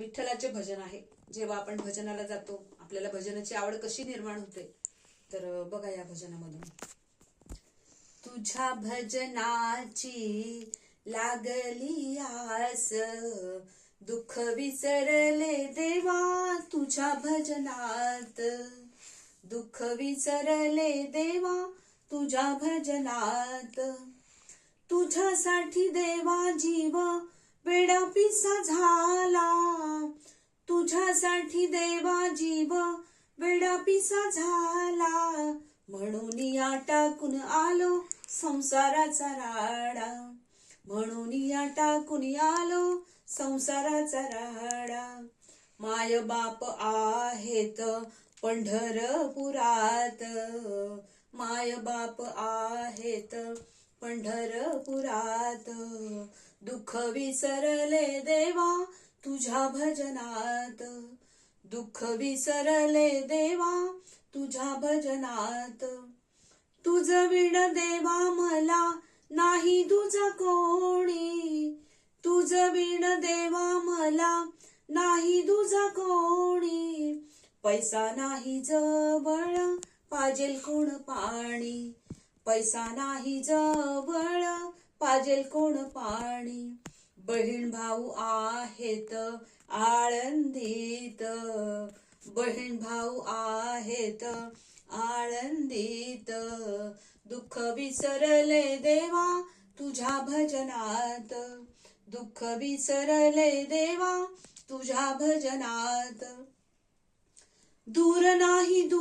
विठ्ठलाचे भजन आहे. जेव्हा आपण भजनाला जातो आपल्याला भजनाची आवड कशी निर्माण होते? तर बघा या भजनामधून. तुझ्या भजनाची लागली आस दुःख विसरले देवा तुझ्या भजनात. दुःख विसरले देवा तुझ्या भजनात. तुझ्यासाठी देवा जीव वेडापिसा झाला. तुझ्यासाठी देवा जीव वेडापिसा झाला. म्हणून या टाकून आलो संसाराचा राडा. म्हणून या टाकून आलो संसाराचा राडा. माय बाप आहेत पंढरपुरात. माय बाप आहेत पंढरपुरात. दुःख विसरले देवा तुझ्या भजनात. दुःख विसरले देवा तुझ्या भजनात. तुझ विण देवा मला नाही तुझा कोणी. तुझ विण देवा मला नाही तुझा कोणी. पैसा नाही जवळ पाजेल कोण पाणी. पैसा नाही जवळ पाजेल कोण पाणी? बहीण भाऊ आहेत आळंदीत बहीण भाऊ आहेत आळंदीत. दुःख विसरले देवा तुझ्या भजनात दुःख विसरले देवा तुझ्या भजनात. दूर नाही दूर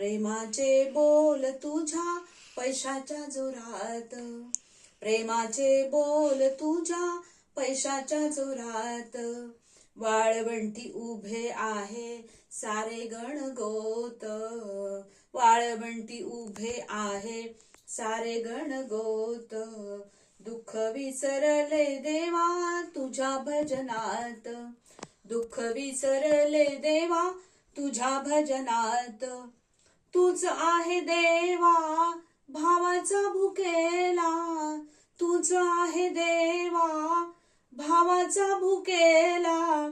प्रेमाचे बोल तुझ्या पैशाच्या जोरात. प्रेमाचे बोल तुझ्या पैशाच्या जोरात. वाळवंटी उभे आहे सारे गणगोत वाळवंटी उभे आहे सारे गणगोत दुःख विसरले देवा तुझ्या भजनात. दुःख विसरले देवा तुझ्या भजनात. तूच आहे देवा भावाचा भुकेला. तूच आहे देवा भावाचा भुकेला.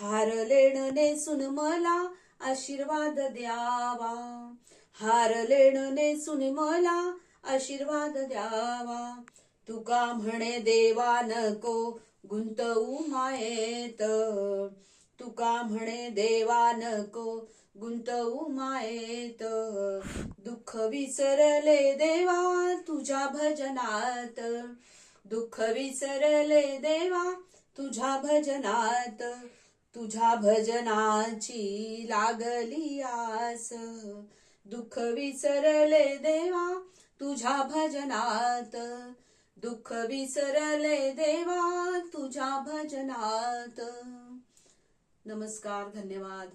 हार लेण नेसून मला आशीर्वाद द्यावा. हार लेण नेसून मला आशीर्वाद द्यावा. तुका म्हणे देवा नको गुंतवू मायेत. तुका म्हणे देवा नको गुंतवू मायेत. दुःख विसरले देवा तुझ्या भजनात. दुःख विसरले देवा तुझ्या भजनात. तुझ्या भजनाची लागली आस. दुःख विसरले देवा तुझ्या भजनात. दुःख विसरले देवा तुझ्या भजनात. नमस्कार धन्यवाद.